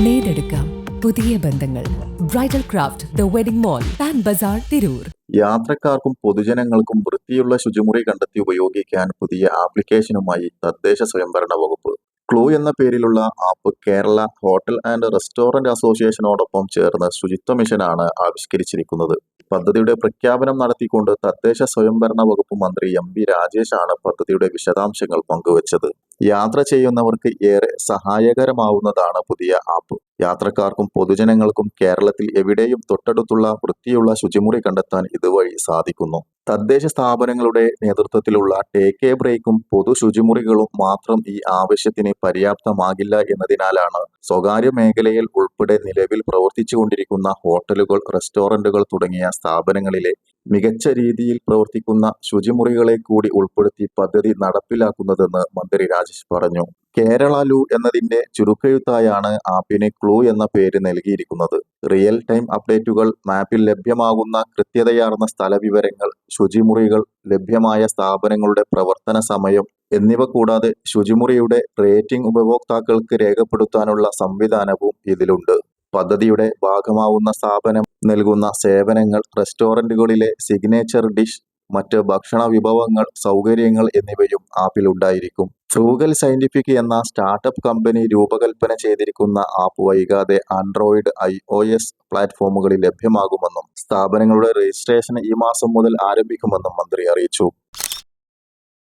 നേടെടുക്കാം പുതിയ ബന്ധങ്ങൾ. Bridal craft the wedding mall Pan Bazaar Tirur യാത്രക്കാർക്കും പൊതുജനങ്ങൾക്കും വൃത്തിയുള്ള ശുചിമുറി കണ്ടെത്തി ഉപയോഗിക്കാൻ പുതിയ ആപ്ലിക്കേഷനുമായി തദ്ദേശ സ്വയംഭരണ വകുപ്പ്. ക്ലൂ എന്ന പേരിലുള്ള app Kerala hotel and restaurant അസോസിയേഷനോടൊപ്പം ചേർന്ന് ശുചിത്വ മിഷനാണ് ആവിഷ്കരിച്ചിരിക്കുന്നത്. പദ്ധതിയുടെ പ്രഖ്യാപനം നടത്തിക്കൊണ്ട് തദ്ദേശ സ്വയംഭരണ വകുപ്പ് മന്ത്രി എം വി രാജേഷാണ് പദ്ധതിയുടെ വിശദാംശങ്ങൾ പങ്കുവച്ചത്. യാത്ര ചെയ്യുന്നവർക്ക് ഏറെ സഹായകരമാവുന്നതാണ് പുതിയ ആപ്പ്. യാത്രക്കാർക്കും പൊതുജനങ്ങൾക്കും കേരളത്തിൽ എവിടെയും തൊട്ടടുത്തുള്ള വൃത്തിയുള്ള ശുചിമുറി കണ്ടെത്താൻ ഇതുവഴി സാധിക്കുന്നു. തദ്ദേശ സ്ഥാപനങ്ങളുടെ നേതൃത്വത്തിലുള്ള ടേക്ക് എ ബ്രേക്കും പൊതു ശുചിമുറികളും മാത്രം ഈ ആവശ്യത്തിന് പര്യാപ്തമാകില്ല എന്നതിനാലാണ് സ്വകാര്യ മേഖലയിൽ ഉൾപ്പെടെ നിലവിൽ പ്രവർത്തിച്ചുകൊണ്ടിരിക്കുന്ന ഹോട്ടലുകൾ റെസ്റ്റോറന്റുകൾ തുടങ്ങിയ സ്ഥാപനങ്ങളിലെ മികച്ച രീതിയിൽ പ്രവർത്തിക്കുന്ന ശുചിമുറികളെ കൂടി ഉൾപ്പെടുത്തി പദ്ധതി നടപ്പിലാക്കുന്നതെന്ന് മന്ത്രി രാജേഷ് പറഞ്ഞു. കേരള ലു എന്നതിന്റെ ചുരുക്കെഴുത്തായാണ് ആപ്പിന് ക്ലൂ എന്ന പേര് നൽകിയിരിക്കുന്നത്. റിയൽ ടൈം അപ്ഡേറ്റുകൾ മാപ്പിൽ ലഭ്യമാകുന്ന കൃത്യതയാർന്ന സ്ഥലവിവരങ്ങൾ ശുചിമുറികൾ ലഭ്യമായ സ്ഥാപനങ്ങളുടെ പ്രവർത്തന സമയം എന്നിവ കൂടാതെ ശുചിമുറിയുടെ റേറ്റിംഗ് ഉപഭോക്താക്കൾക്ക് രേഖപ്പെടുത്താനുള്ള സംവിധാനവും ഇതിലുണ്ട്. പദ്ധതിയുടെ ഭാഗമാവുന്ന സ്ഥാപനം നൽകുന്ന സേവനങ്ങൾ റെസ്റ്റോറന്റുകളിലെ സിഗ്നേച്ചർ ഡിഷ് മറ്റ് ഭക്ഷണ വിഭവങ്ങൾ സൗകര്യങ്ങൾ എന്നിവയും ആപ്പിൽ ഉണ്ടായിരിക്കും. ഫ്രൂഗൽ സയന്റിഫിക് എന്ന സ്റ്റാർട്ടപ്പ് കമ്പനി രൂപകൽപ്പന ചെയ്തിരിക്കുന്ന ആപ്പ് വൈകാതെ ആൻഡ്രോയിഡ് ഐ ഒ എസ് പ്ലാറ്റ്ഫോമുകളിൽ ലഭ്യമാകുമെന്നും സ്ഥാപനങ്ങളുടെ രജിസ്ട്രേഷൻ ഈ മാസം മുതൽ ആരംഭിക്കുമെന്നും മന്ത്രി അറിയിച്ചു.